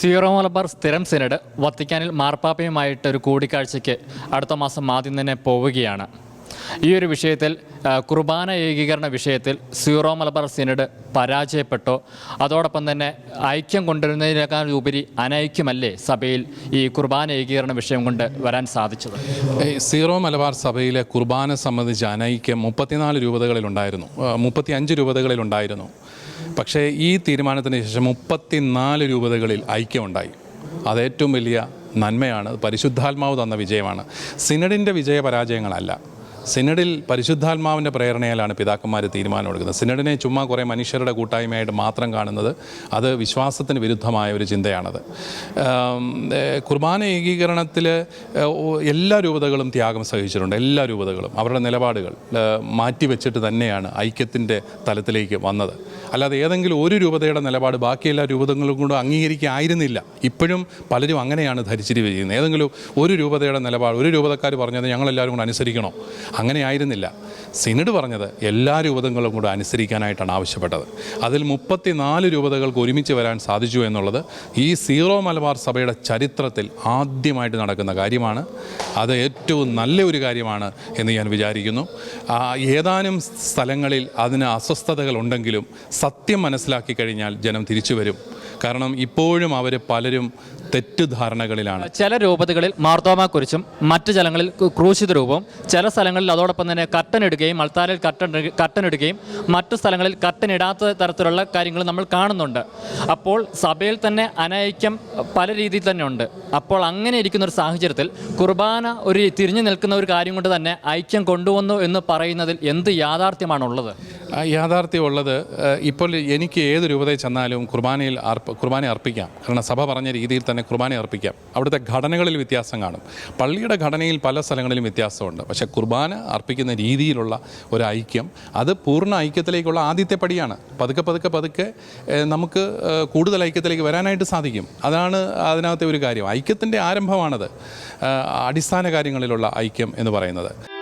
Zero Malabar സ്ഥിരം synod വത്തിക്കാനിൽ മാർപ്പാപ്പയുമായിട്ട് ഒരു കൂടിക്കാഴ്ചയ്ക്ക് അടുത്ത മാസം ആദ്യം തന്നെ പോവുകയാണ്. ഈ ഒരു വിഷയത്തിൽ കുർബാന ഏകീകരണ വിഷയത്തിൽ സീറോ മലബാർ സിനഡ് പരാജയപ്പെട്ടോ അതോടൊപ്പം തന്നെ ഐക്യം കൊണ്ടുവരുന്നതിനേക്കാൾ ഉപരി അനൈക്യമല്ലേ സഭയിൽ ഈ കുർബാന ഏകീകരണ വിഷയം കൊണ്ട് വരാൻ സാധിച്ചത്? സീറോ മലബാർ സഭയിലെ കുർബാന സംബന്ധിച്ച അനൈക്യം മുപ്പത്തിനാല് രൂപതകളിലുണ്ടായിരുന്നു മുപ്പത്തി അഞ്ച് രൂപതകളിലുണ്ടായിരുന്നു പക്ഷേ ഈ തീരുമാനത്തിന് ശേഷം മുപ്പത്തിനാല് രൂപതകളിൽ ഐക്യമുണ്ടായി. അതേറ്റവും വലിയ നന്മയാണ് പരിശുദ്ധാത്മാവ് തന്ന വിജയമാണ്. സിനഡിന്റെ വിജയ പരാജയങ്ങളല്ല സിനഡിൽ പരിശുദ്ധാത്മാവിന്റെ പ്രേരണയിലാണ് പിതാക്കന്മാർ തീരുമാനമെടുക്കുന്നത്. സിനഡിനെ ചുമ്മാ കുറേ മനുഷ്യരുടെ കൂട്ടായ്മയായിട്ട് മാത്രം കാണുന്നത് അത് വിശ്വാസത്തിന് വിരുദ്ധമായ ഒരു ചിന്തയാണത്. കുർബാന ഏകീകരണത്തിൽ എല്ലാ രൂപതകളും ത്യാഗം സഹിച്ചിട്ടുണ്ട്. എല്ലാ രൂപതകളും. അവരുടെ നിലപാടുകൾ മാറ്റിവെച്ചിട്ട് തന്നെയാണ് ഐക്യത്തിന്റെ തലത്തിലേക്ക് വന്നത്. അല്ലാതെ ഏതെങ്കിലും ഒരു രൂപതയുടെ നിലപാട് ബാക്കി എല്ലാ രൂപതകളും കൊണ്ട് അംഗീകരിക്കായിരുന്നില്ല. ഇപ്പോഴും പലരും അങ്ങനെയാണ് ധരിച്ചിരിക്കുന്നത്. ഏതെങ്കിലും ഒരു രൂപതയുടെ നിലപാട് ഒരു രൂപതക്കാർ പറഞ്ഞത് ഞങ്ങളെല്ലാവരും കൂടെ അനുസരിക്കണോ? അങ്ങനെ ആയിരുന്നില്ല സിനഡ് പറഞ്ഞത് എല്ലാ രൂപതകളും കൂടെ അനുസരിക്കാനായിട്ടാണ് ആവശ്യപ്പെട്ടത്. അതിൽ മുപ്പത്തിനാല് രൂപതകൾക്ക് ഒരുമിച്ച് വരാൻ സാധിച്ചു എന്നുള്ളത് ഈ സീറോ മലബാർ സഭയുടെ ചരിത്രത്തിൽ ആദ്യമായിട്ട് നടക്കുന്ന കാര്യമാണ്. അത് ഏറ്റവും നല്ല ഒരു കാര്യമാണ് എന്ന് ഞാൻ വിചാരിക്കുന്നു. ഏതാനും സ്ഥലങ്ങളിൽ അതിന് അസ്വസ്ഥതകൾ ഉണ്ടെങ്കിലും സത്യം മനസ്സിലാക്കി കഴിഞ്ഞാൽ ജനം തിരിച്ചു വരും. കാരണം ഇപ്പോഴും അവർ പലരും തെറ്റിദ്ധാരണകളിലാണ്. ചില രൂപതകളിൽ മാർത്തോമാക്കുറിച്ചും മറ്റു ചിലങ്ങളിൽ ക്രൂശിത രൂപവും ചില സ്ഥലങ്ങളിൽ അതോടൊപ്പം തന്നെ കട്ടൻ ഇടുകയും അൾത്താരിൽ കട്ടൻ കട്ടൻ ഇടുകയും മറ്റു സ്ഥലങ്ങളിൽ കട്ടൻ ഇടാത്ത തരത്തിലുള്ള കാര്യങ്ങൾ നമ്മൾ കാണുന്നുണ്ട്. അപ്പോൾ സഭയിൽ തന്നെ അനൈക്യം പല രീതിയിൽ തന്നെ ഉണ്ട്. അപ്പോൾ അങ്ങനെ ഇരിക്കുന്ന ഒരു സാഹചര്യത്തിൽ കുർബാന ഒരു തിരിഞ്ഞു നിൽക്കുന്ന ഒരു കാര്യം കൊണ്ട് തന്നെ ഐക്യം കൊണ്ടുവന്നു എന്ന് പറയുന്നതിൽ എന്ത് യാഥാർത്ഥ്യമാണുള്ളത്? യാഥാർത്ഥ്യമുള്ളത് ഇപ്പോൾ എനിക്ക് ഏത് രൂപതയിൽ ചെന്നാലും കുർബാനയിൽ അർപ്പ കുർബാന അർപ്പിക്കാം. കാരണം സഭ പറഞ്ഞ രീതിയിൽ തന്നെ കുർബാന അർപ്പിക്കാം. അവിടുത്തെ ഘടനകളിൽ വ്യത്യാസം കാണും. പള്ളിയുടെ ഘടനയിൽ പല സ്ഥലങ്ങളിലും വ്യത്യാസമുണ്ട്. പക്ഷേ കുർബാന അർപ്പിക്കുന്ന രീതിയിലുള്ള ഒരു ഐക്യം അത് പൂർണ ഐക്യത്തിലേക്കുള്ള ആദ്യത്തെ പടിയാണ്. പതുക്കെ പതുക്കെ പതുക്കെ നമുക്ക് കൂടുതൽ ഐക്യത്തിലേക്ക് വരാനായിട്ട് സാധിക്കും. അതാണ് അതിനകത്തെ ഒരു കാര്യം. ഐക്യത്തിന്റെ ആരംഭമാണത് അടിസ്ഥാന കാര്യങ്ങളിലുള്ള ഐക്യം എന്ന് പറയുന്നത്.